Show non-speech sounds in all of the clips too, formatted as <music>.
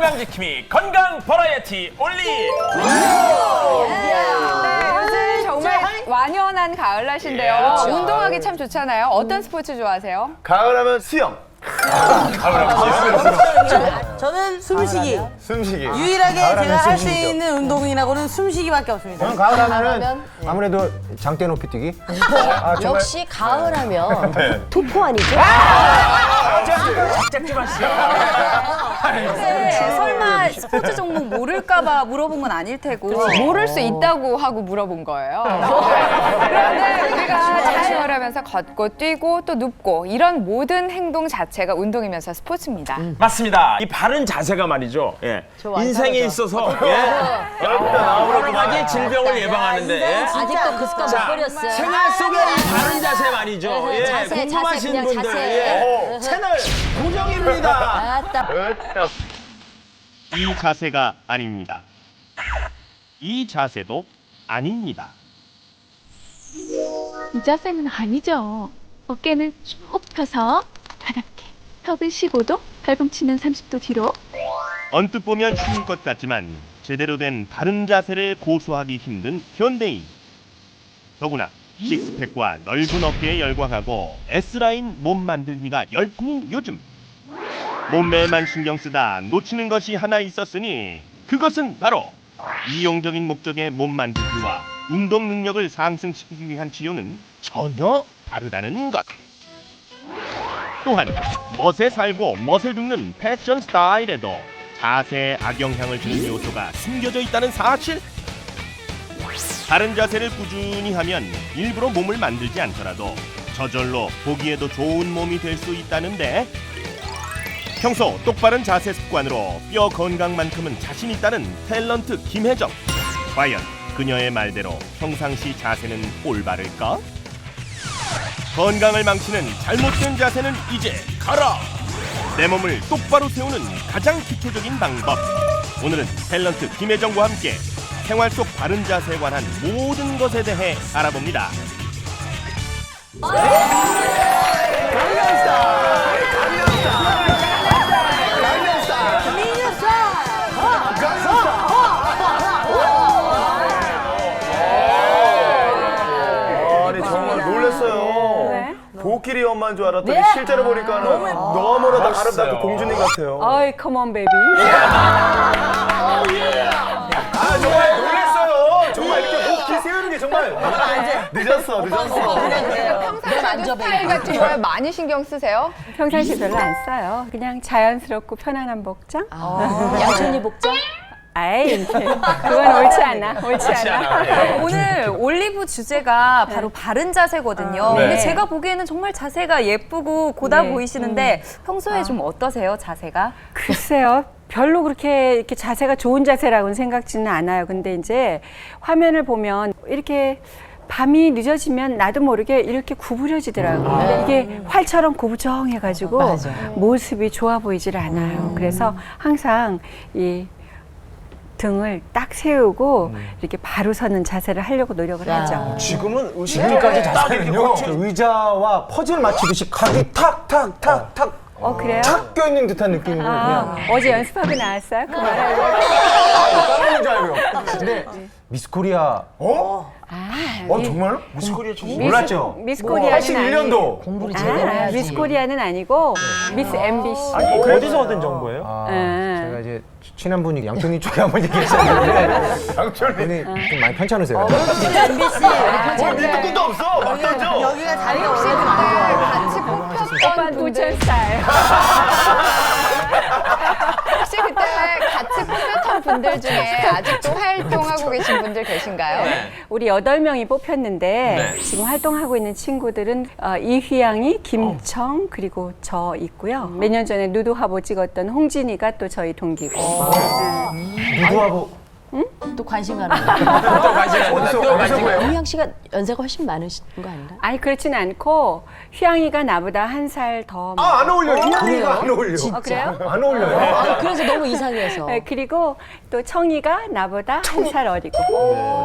건강지킴이 건강 버라이어티 올리 네, 요즘 정말 완연한 가을 날씨인데요. 운동하기 참 좋잖아요. 어떤 스포츠 좋아하세요? 가을하면 수영, 저는 숨쉬기. 숨쉬기. 유일하게 가을하면 제가 할 수 숨쉬기죠. 있는 운동이라고는 숨쉬기밖에 없습니다. 저는 가을 하면은 아무래도 장대 높이 뛰기. 아, 정말 역시 가을하면 토포 아니죠? 좀 하시죠 네, 설마 스포츠 종목 모를까봐 물어본 건 아닐 테고 모를 수 있다고 하고 물어본 거예요. 그런데 우리가 자신을 하면서 걷고 뛰고 또 눕고 이런 모든 행동 자체가 운동이면서 스포츠입니다. 맞습니다 이 바른 자세가 말이죠 예. 인생에 있어서 예. 여러 가지 질병을 예방하는데 예. 아직도 그 습관 못 자, 버렸어요. 생활 속에 이 바른 자세 말이죠 네, 예. 자세, 자세, 궁금하신 그냥 분들 자세. 예. 채널 고정입니다 아따. 이 자세가 아닙니다. 이 자세도 아닙니다. 이 자세는 아니죠. 어깨는 쭉 펴서 가볍게 턱을 15도, 발꿈치는 30도 뒤로 언뜻 보면 쉬운 것 같지만 제대로 된 바른 자세를 고수하기 힘든 현대인. 더구나 식스팩과 넓은 어깨에 열광하고 S라인 몸 만들기가 열풍인 요즘. 몸매만 신경 쓰다 놓치는 것이 하나 있었으니 그것은 바로 이용적인 목적의 몸 만들기와 운동 능력을 상승시키기 위한 치료는 전혀 다르다는 것. 또한 멋에 살고 멋을 죽는 패션 스타일에도 자세에 악영향을 주는 요소가 숨겨져 있다는 사실. 바른 자세를 꾸준히 하면 일부러 몸을 만들지 않더라도 저절로 보기에도 좋은 몸이 될 수 있다는데 평소 똑바른 자세 습관으로 뼈 건강만큼은 자신 있다는 탤런트 김혜정. 과연 그녀의 말대로 평상시 자세는 올바를까? 건강을 망치는 잘못된 자세는 이제 가라! 내 몸을 똑바로 세우는 가장 기초적인 방법. 오늘은 탤런트 김혜정과 함께 생활 속 바른 자세에 관한 모든 것에 대해 알아봅니다. 아니 보끼리 엄마인 줄 알았더니 네. 실제로 보니까는 너무나도 아름답고 공주님 같아요. 어이, 컴온 베이비. 아 정말 놀랐어요. 정말 이렇게 보끼 세우는 게 정말 늦었어, 늦었어. 평상시에도 스타일 같은 걸 많이 신경 쓰세요? 평상시 별로 안 써요. 그냥 자연스럽고 편안한 복장? 양천리 복장? 아이, 그건 옳지 않아. 옳지 않아. 오늘 올리브 주제가 바로 바른 자세거든요. 네. 근데 제가 보기에는 정말 자세가 예쁘고 고다 네. 보이시는데 평소에 좀 어떠세요, 자세가? 글쎄요. 별로 그렇게 이렇게 자세가 좋은 자세라고는 생각지는 않아요. 근데 이제 화면을 보면 이렇게 밤이 늦어지면 나도 모르게 이렇게 구부려지더라고요. 근데 이게 활처럼 구부정해가지고 모습이 좋아 보이질 않아요. 그래서 항상 이 등을 딱 세우고 이렇게 바로 서는 자세를 하려고 노력을 하죠. 지금은 네. 지금까지 자세는요. 의자와 퍼즐 맞추듯이 각이 탁탁탁탁 어, 그래요? 탁 껴있는 듯한 느낌으로 아, 그냥 어제 연습하고 나왔어요? 그만하고. 까먹는 줄 알고요. 근데 미스 코리아 어? 아, 어 미- 정말요? 미스 코리아 저 몰랐죠? 미스 코리아는 81년도 공부를 제대로 아, 해야지. 미스 코리아는 아니고 미스 MBC. 어디서 얻은 정보예요? 아, 음. 제가 이제 친한 분이 양천이 쪽에 한번 얘기했었는데 <laughs> 양천이 좀 많이 편찮으세요. 뭘 밑도 끝도 없어. 막 던져. 여기가 다리가 혹시. 그때 같이 뽑혔던 분들 스타일. 혹시 그때 같이 뽑혔던 분들 중에 아직도 활동하고 계신 분들 계신가요? 우리 여덟 명이 뽑혔는데 네. 지금 활동하고 있는 친구들은 어, 이휘양이, 김청 그리고 저 있고요. 몇 년 전에 누드화보 찍었던 홍진이가 또 저희 동기고. 네. 누구하고 또 관심 가는 <laughs> 거. 또 관심 어디서 어디서 보여요? 이휘양 씨가 연세가 훨씬 많으신 거 아닌가? 아니 그렇진 않고 휘양이가 나보다 한 살 더. 아 안 어울려. 이한이가 안 어울려. 어, 그래요? 안 어울려요. 아, 그래서 너무 이상해서. 네, 그리고 또 청이가 나보다 한 살 어리고.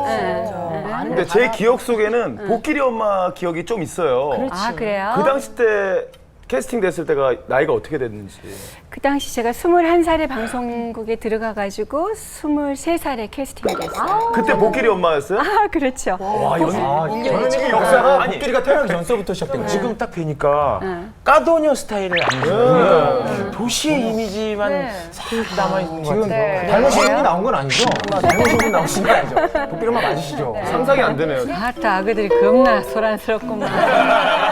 네. 네. 근데 제 기억 속에는 보끼리 엄마 기억이 좀 있어요. 아 그래요? 그 당시 때 캐스팅 됐을 때가 나이가 어떻게 됐는지. 그 당시 제가 21살에 방송국에 들어가가지고 23살에 캐스팅이 됐어요. 그때 복길이 엄마였어요? 아, 그렇죠. 와, 연, 아, 저는 이게 역사가 아니, 복귀가 태어나기 전서부터 시작된 거예요. 지금 딱 뵈니까 응. 까도녀 스타일을 안 보니까 도시의 이미지만 네. 싹 남아있는 것 지금 같아요. 네. 닮으신 분이 나온 건 아니죠? 닮으신 분 나오신 건 아니죠? 엄마 맞으시죠? 상상이 안 되네요. 아따, 아그들이 겁나 소란스럽구만. <laughs>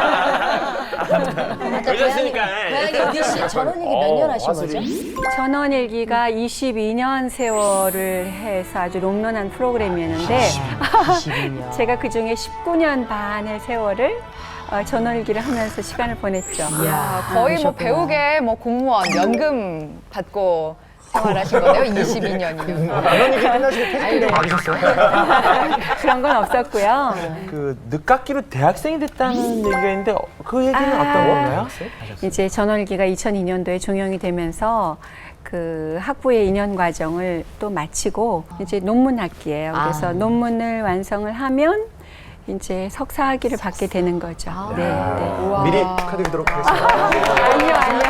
그러셨으니까. 고양이 어디 씨 전원일기 몇 년 하신 거죠? 전원일기가 22년 세월을 해서 아주 롱런한 프로그램이었는데 <laughs> 제가 그 중에 19년 반의 세월을 어, 전원일기를 하면서 시간을 보냈죠. 아, 거의 뭐 배우계 뭐 공무원 연금 받고 생활하신 거네요. 22년이면. 당연히 끝나시고 퇴직금 받으셨어요? <laughs> 그런 건 없었고요. 그 늦깎이로 대학생이 됐다는 얘기가 있는데 어, 그 얘기는 아. 어떤 건가요? 이제 전원일기가 2002년도에 종영이 되면서 그 학부의 2년 과정을 또 마치고 이제 논문 학기예요. 그래서 아. 논문을 완성을 하면 이제 석사 학위를 받게 되는 거죠. 네, 네. 미리 축하드리도록 하겠습니다. 아니요, 아니요.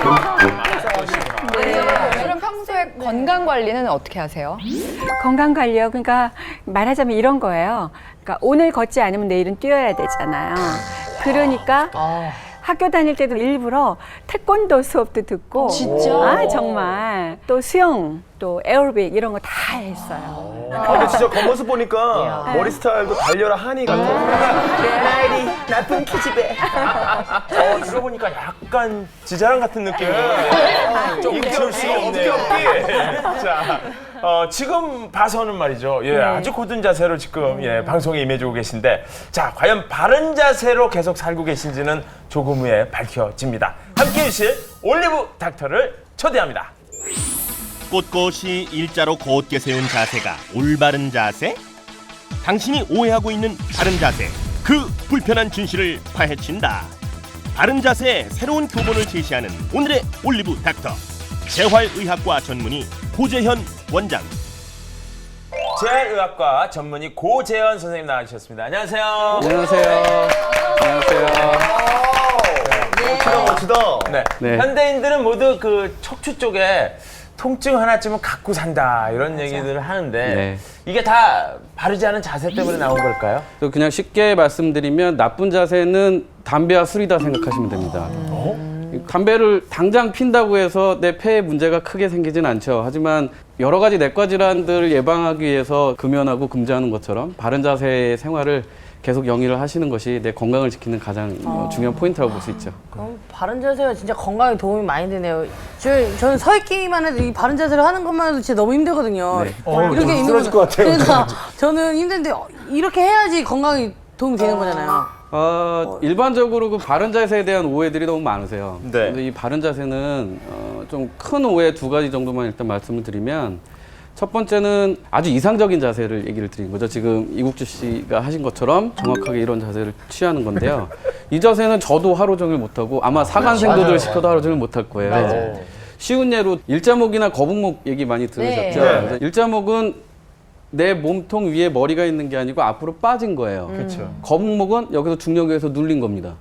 그럼 평소에 건강 관리는 어떻게 하세요? 건강 관리요. 그러니까 말하자면 이런 거예요. 그러니까 오늘 걷지 않으면 내일은 뛰어야 되잖아요. 그러니까 학교 다닐 때도 일부러 태권도 수업도 듣고 진짜? 아 정말 또 수영 또 에어로빅 이런 거 다 했어요. 아, 근데 진짜 겉모습 보니까 머리 스타일도 달려라 하니 같아. 나일이 나쁜 키즈배. <laughs> 어, 들어보니까 약간 지자랑 같은 느낌이에요. 좀 웃을 수가 없네요. <laughs> 자, 어, 지금 봐서는 말이죠. 예, 아주 고든 자세로 지금 예, 방송에 임해주고 계신데, 자, 과연 바른 자세로 계속 살고 계신지는 조금 후에 밝혀집니다. 함께 해 주실 올리브 닥터를 초대합니다. 꼿꼿이 일자로 곧게 세운 자세가 올바른 자세? 당신이 오해하고 있는 바른 자세, 그 불편한 진실을 파헤친다. 바른 자세의 새로운 교본을 제시하는 오늘의 올리브 닥터. 재활의학과 전문의 고재현 원장. 재활의학과 전문의 고재현 선생님 나와주셨습니다. 안녕하세요. 안녕하세요. 안녕하세요. 멋지다, 멋지다. 네. 네. 현대인들은 모두 그 척추 쪽에 통증 하나쯤은 갖고 산다 이런 얘기들을 하는데 네. 이게 다 바르지 않은 자세 때문에 나온 걸까요? 또 그냥 쉽게 말씀드리면 나쁜 자세는 담배와 술이다 생각하시면 됩니다. 이 담배를 당장 핀다고 해서 내 폐에 문제가 크게 생기진 않죠. 하지만 여러 가지 내과 질환들을 예방하기 위해서 금연하고 금지하는 것처럼 바른 자세의 생활을 계속 영위를 하시는 것이 내 건강을 지키는 가장 어, 중요한 포인트라고 볼 수 있죠. 그럼 바른 자세가 진짜 건강에 도움이 많이 되네요. 저, 저는 서 있기만 해도 이 바른 자세를 하는 것만 해도 진짜 너무 힘들거든요. 네. 어, 좀 있는 쓰러질 거죠. 것 같아요. 그러니까 <laughs> 저는 힘든데 어, 이렇게 해야지 건강이 도움이 되는 거잖아요. 어, 일반적으로 그 바른 자세에 대한 오해들이 너무 많으세요. 네. 근데 이 바른 자세는 어, 좀 큰 오해 두 가지 정도만 일단 말씀을 드리면 첫 번째는 아주 이상적인 자세를 얘기를 드린 거죠. 지금 이국주 씨가 하신 것처럼 정확하게 이런 자세를 취하는 건데요. 이 자세는 저도 하루 종일 못하고 아마 사관생도들 시켜도 하루 종일 못할 거예요. 쉬운 예로 일자목이나 거북목 얘기 많이 들으셨죠? 네. 그래서 일자목은 내 몸통 위에 머리가 있는 게 아니고 앞으로 빠진 거예요. 그렇죠. 거북목은 여기서 중력에서 눌린 겁니다.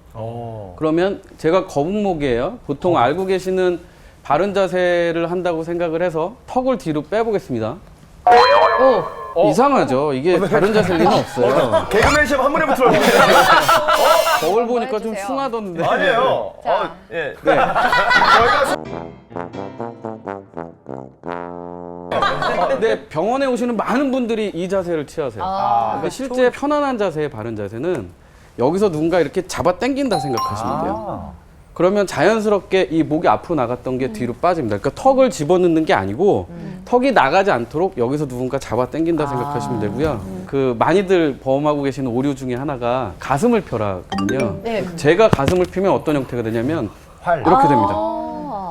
그러면 제가 거북목이에요. 보통 알고 계시는 바른 자세를 한다고 생각을 해서 턱을 뒤로 빼보겠습니다. 이상하죠. 이게 바른 자세일 리는 없어요. 개그맨 시합 한 번에 붙을 뻔 거울 보니까 좀 해주세요. 숭하던데. 아니에요. 자. 어, 예. 네. 근데 병원에 오시는 많은 분들이 이 자세를 취하세요. 그러니까 실제 편안한 자세의 바른 자세는 여기서 누군가 이렇게 잡아 당긴다 생각하시면 돼요. 그러면 자연스럽게 이 목이 앞으로 나갔던 게 뒤로 빠집니다. 그러니까 턱을 집어넣는 게 아니고 턱이 나가지 않도록 여기서 누군가 잡아 당긴다 생각하시면 되고요. 그 많이들 범하고 계시는 오류 중에 하나가 가슴을 펴라거든요. 네. 제가 가슴을 피면 어떤 형태가 되냐면 활. 이렇게 됩니다.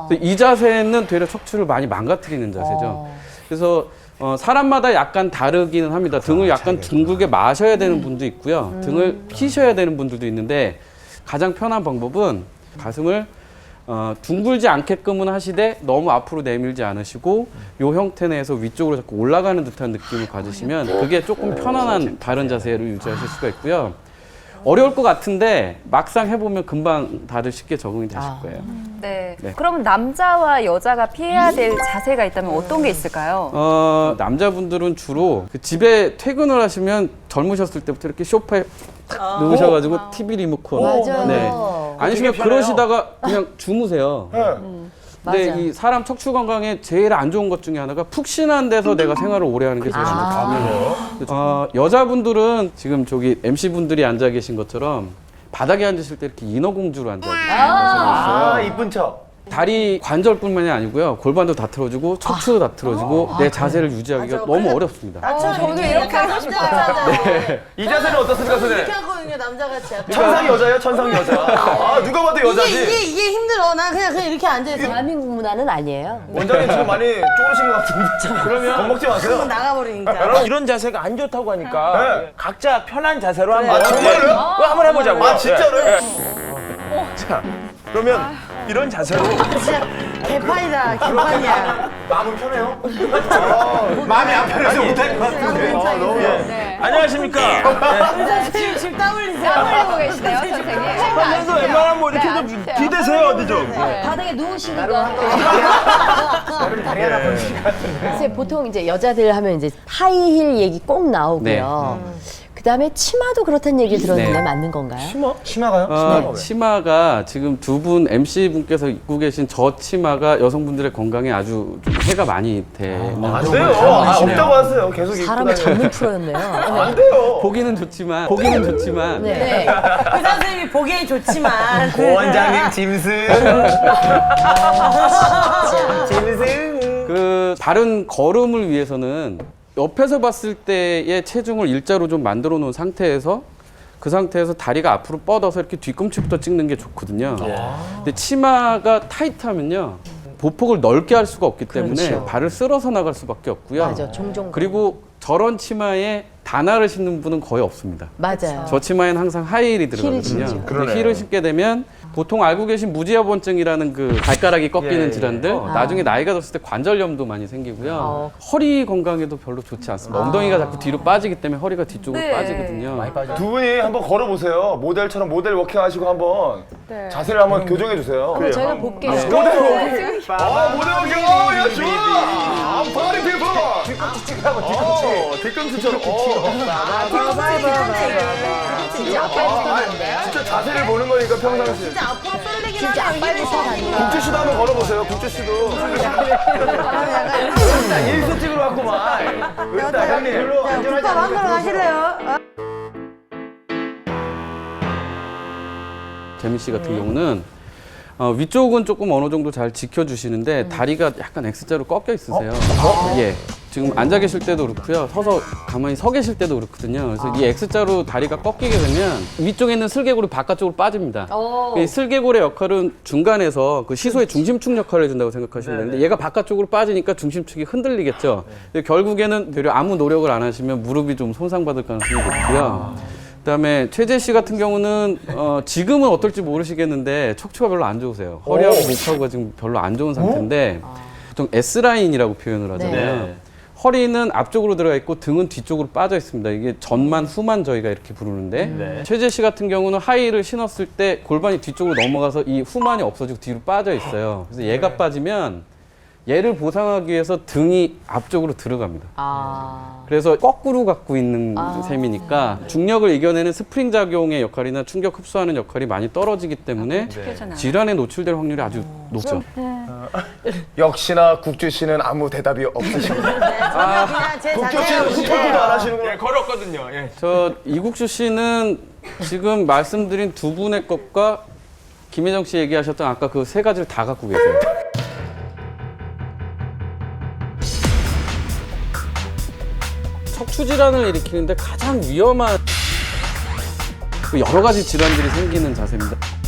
그래서 이 자세는 되려 척추를 많이 망가뜨리는 자세죠. 그래서 어, 사람마다 약간 다르기는 합니다. 등을 약간 둥글게 마셔야 되는 분도 있고요. 등을 피셔야 되는 분들도 있는데 가장 편한 방법은 가슴을 어, 둥글지 않게끔은 하시되 너무 앞으로 내밀지 않으시고 요 형태 내에서 위쪽으로 자꾸 올라가는 듯한 느낌을 가지시면 그게 조금 편안한 바른 자세를 유지하실 수가 있고요. 어려울 것 같은데 막상 해보면 금방 다들 쉽게 적응이 되실 거예요. 네. 네. 그러면 남자와 여자가 피해야 될 자세가 있다면 어떤 게 있을까요? 어, 남자분들은 주로 그 집에 퇴근을 하시면 젊으셨을 때부터 이렇게 소파에 탁 누우셔가지고 TV 리모컨. 맞아요. 네. 아니시면 편해요. 그러시다가 그냥 주무세요. 근데 맞아. 이 사람 척추 건강에 제일 안 좋은 것 중에 하나가 푹신한 데서 내가 생활을 오래 하는 게 제일 안 좋거든요. 어, 여자분들은 지금 저기 MC 분들이 앉아 계신 것처럼 바닥에 앉으실 때 이렇게 인어공주로 앉아 계세요. 아, 이쁜 척. 다리 관절뿐만이 아니고요. 골반도 다 틀어지고 척추도 다 틀어지고 내 자세를 유지하기가 너무 어렵습니다. 저도 이렇게 하고 싶어요. 이 자세는 어떻습니까, 선생님? 이렇게 하거든요, 남자같이. 약간. 천상이 여자예요, 천상이 여자. 아, 누가 봐도 이게, 여자지. 이게, 이게 힘들어. 난 그냥, 그냥 이렇게 앉아있어. 대한민국 문화는 아니에요. 원장님 지금 많이 쪼그리신 것 같은데. <laughs> 그러면 겁먹지 마세요. 나가버리니까. 여러분 이런 자세가 안 좋다고 하니까 네. 각자 편한 자세로 한번 아, 정말요? 예. 그거 한번 해보자고요. 아, 진짜로요? 예. 자 그러면 이런 자세로 진짜 개판이다, 개판이야. 마음은 편해요? 마음이 안 편해서 못할 것 같은데. 아, 너무. 안녕하십니까? 지금, 지금 땀 흘리세요. 하고 계시네요, 선생님. 선생님도 웬만하면 뭐 이렇게 좀 기대세요 어디 좀. 바닥에 누우시니까. 글쎄 보통 이제 여자들 하면 이제 하이힐 얘기 꼭 나오고요. 그다음에 치마도 그렇다는 얘기 들었는데 네. 맞는 건가요? 치마? 치마가요? 어, 치마가 지금 두 분 MC 분께서 입고 계신 저 치마가 여성분들의 건강에 아주 좀 해가 많이 되는 안 돼요. 아, 없다고 하세요. 계속 입고 사람을 다녀요. 잡는 프로였네요. <laughs> 안 돼요. 보기는 좋지만 보기는 좋지만 네. 그 선생님이 보기엔 좋지만. <laughs> 고 원장님 짐승. <laughs> 짐승. 그 바른 걸음을 위해서는 옆에서 봤을 때의 체중을 일자로 좀 만들어 놓은 상태에서 그 상태에서 다리가 앞으로 뻗어서 이렇게 뒤꿈치부터 찍는 게 좋거든요. 근데 치마가 타이트하면요. 보폭을 넓게 할 수가 없기 때문에 발을 쓸어서 나갈 수밖에 없고요. 맞아, 종종. 그리고 저런 치마에 단화를 신는 분은 거의 없습니다. 맞아요. 저 치마에는 항상 하이힐이 들어가거든요. 신죠. 근데 힐을 신게 되면 보통 알고 계신 무지화번증이라는 그 발가락이 꺾이는 예, 예. 질환들 나중에 나이가 들었을 때 관절염도 많이 생기고요. 어. 허리 건강에도 별로 좋지 않습니다. 엉덩이가 자꾸 뒤로 빠지기 때문에 허리가 뒤쪽으로 네. 빠지거든요. 두 분이 한번 걸어보세요. 모델처럼 모델 워킹 하시고 한번 자세를 한번 교정해 주세요. 그럼 저희가 볼게요. 모델 워킹. 아, 모델 워킹. 어, 야, 좋아. 아, 바리 피부. 뒤꿈치 찍하고 뒤꿈치. 뒤꿈치처럼. 진짜 아빠 진짜 자세를 보는 거니까 평상시. 진짜 앞으로 쏠리긴. 아빠 부터 간다. 국주 씨도 한번 걸어보세요. 국주 씨도. 일수 찍으러 왔구만. 일단 형님. 별로 안전하지 국밥 한 그릇 하실래요? 재민 씨 같은 경우는 어, 위쪽은 조금 어느 정도 잘 지켜주시는데 다리가 약간 X자로 꺾여 있으세요. 예. 지금 앉아 계실 때도 그렇고요. 서서 가만히 서 계실 때도 그렇거든요. 그래서 이 X자로 다리가 꺾이게 되면 위쪽에 있는 슬개골이 바깥쪽으로 빠집니다. 이 슬개골의 역할은 중간에서 그 시소의 중심축 역할을 해준다고 생각하시면 되는데 얘가 바깥쪽으로 빠지니까 중심축이 흔들리겠죠. 근데 결국에는 되려 아무 노력을 안 하시면 무릎이 좀 손상받을 가능성이 높고요. 그다음에 최재 씨 같은 경우는 어, 지금은 어떨지 모르시겠는데 척추가 별로 안 좋으세요. 허리하고 목하고가 지금 별로 안 좋은 상태인데 보통 S 라인이라고 표현을 하잖아요. 네. 허리는 앞쪽으로 들어가 있고 등은 뒤쪽으로 빠져 있습니다. 이게 전만 후만 저희가 이렇게 부르는데 최재 씨 같은 경우는 하이를 신었을 때 골반이 뒤쪽으로 넘어가서 이 후만이 없어지고 뒤로 빠져 있어요. 그래서 얘가 빠지면 얘를 보상하기 위해서 등이 앞쪽으로 들어갑니다. 아. 그래서 거꾸로 갖고 있는 셈이니까 중력을 이겨내는 스프링 작용의 역할이나 충격 흡수하는 역할이 많이 떨어지기 때문에 질환에 노출될 확률이 아주 높죠. 역시나 국주 씨는 아무 대답이 없으십니다. 그냥 제 국주 자세를 씨는 후폭도 안 하시는구나. 예, 걸었거든요. 예. 저 이국수 씨는 지금 말씀드린 두 분의 것과 김혜정 씨 얘기하셨던 아까 그 세 가지를 다 갖고 계세요. 척추 질환을 일으키는데 가장 위험한 그 여러 가지 질환들이 생기는 자세입니다.